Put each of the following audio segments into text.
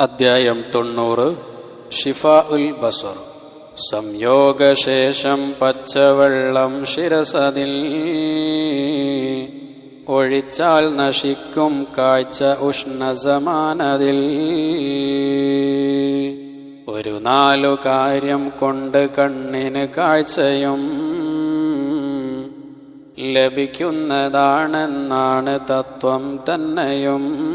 അദ്ധ്യായം തൊണ്ണൂറ്. ഷിഫ ഉൽ ബസർ. സംയോഗശേഷം പച്ചവെള്ളം ശിരസതിൽ. ഒഴിച്ചാൽ നശിക്കും കാഴ്ച ഉഷ്ണസമാനതിൽ. ഒരു നാലു കാര്യം കൊണ്ട് കണ്ണിന് കാഴ്ചയും ലഭിക്കുന്നതാണെന്നാണ് തത്വം തന്നെയും.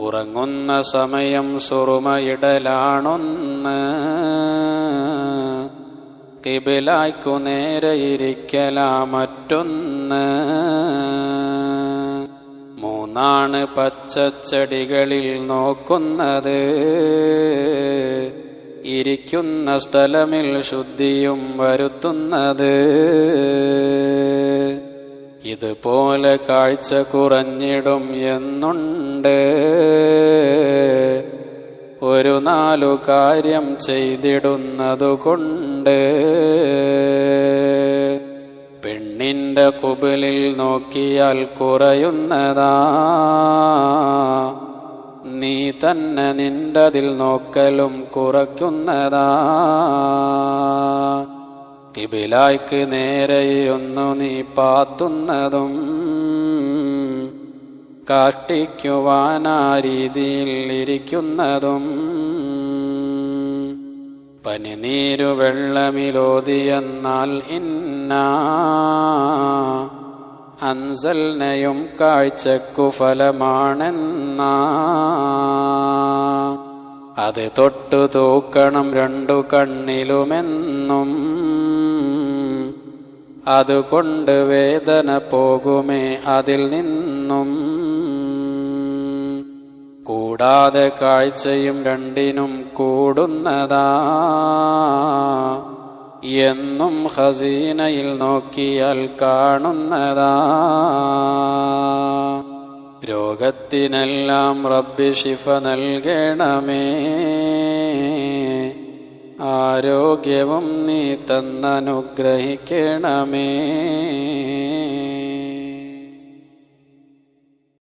ഉറങ്ങുന്ന സമയം സുറുമയിടലാണൊന്ന്. കിബിലായ്ക്കു നേരെ ഇരിക്കലാ മറ്റൊന്ന്. മൂന്നാണ് പച്ചച്ചെടികളിൽ നോക്കുന്നത്. ഇരിക്കുന്ന സ്ഥലമിൽ ശുദ്ധിയും വരുത്തുന്നത്. ഇതുപോലെ കാഴ്ച കുറഞ്ഞിടും എന്നുണ്ട്. ഒരു നാലു കാര്യം ചെയ്തിടുന്നതുകൊണ്ട്. പെണ്ണിന്റെ കുബിലിൽ നോക്കിയാൽ കുറയുന്നതാ. നീ തന്നെ നിന്റതിൽ നോക്കലും കുറയ്ക്കുന്നതാ. കിബിലായ്ക്ക് നേരെയൊന്നു നീ പാത്തുന്നതും കാഷ്ടിക്കുവാനാ ഇരിക്കുന്നതും. പനിനീരു വെള്ളമിലോതിയെന്നാൽ ഇന്ന അൻസൽനയും കാഴ്ചക്കു ഫലമാണെന്ന. അത് തൊട്ടു തൂക്കണം രണ്ടു കണ്ണിലുമെന്നും അതുകൊണ്ട് വേദന പോകുമേ അതിൽ നിന്നും. കൂടാതെ കാഴ്ചയും രണ്ടിനും കൂടുന്നതാ. എന്നും ഹസീനയിൽ നോക്കിയാൽ കാണുന്നതാ. രോഗത്തിനെല്ലാം റബ്ബി ഷിഫ നൽകണമേ. ആരോഗ്യവും നീ തന്നനുഗ്രഹിക്കണമേ.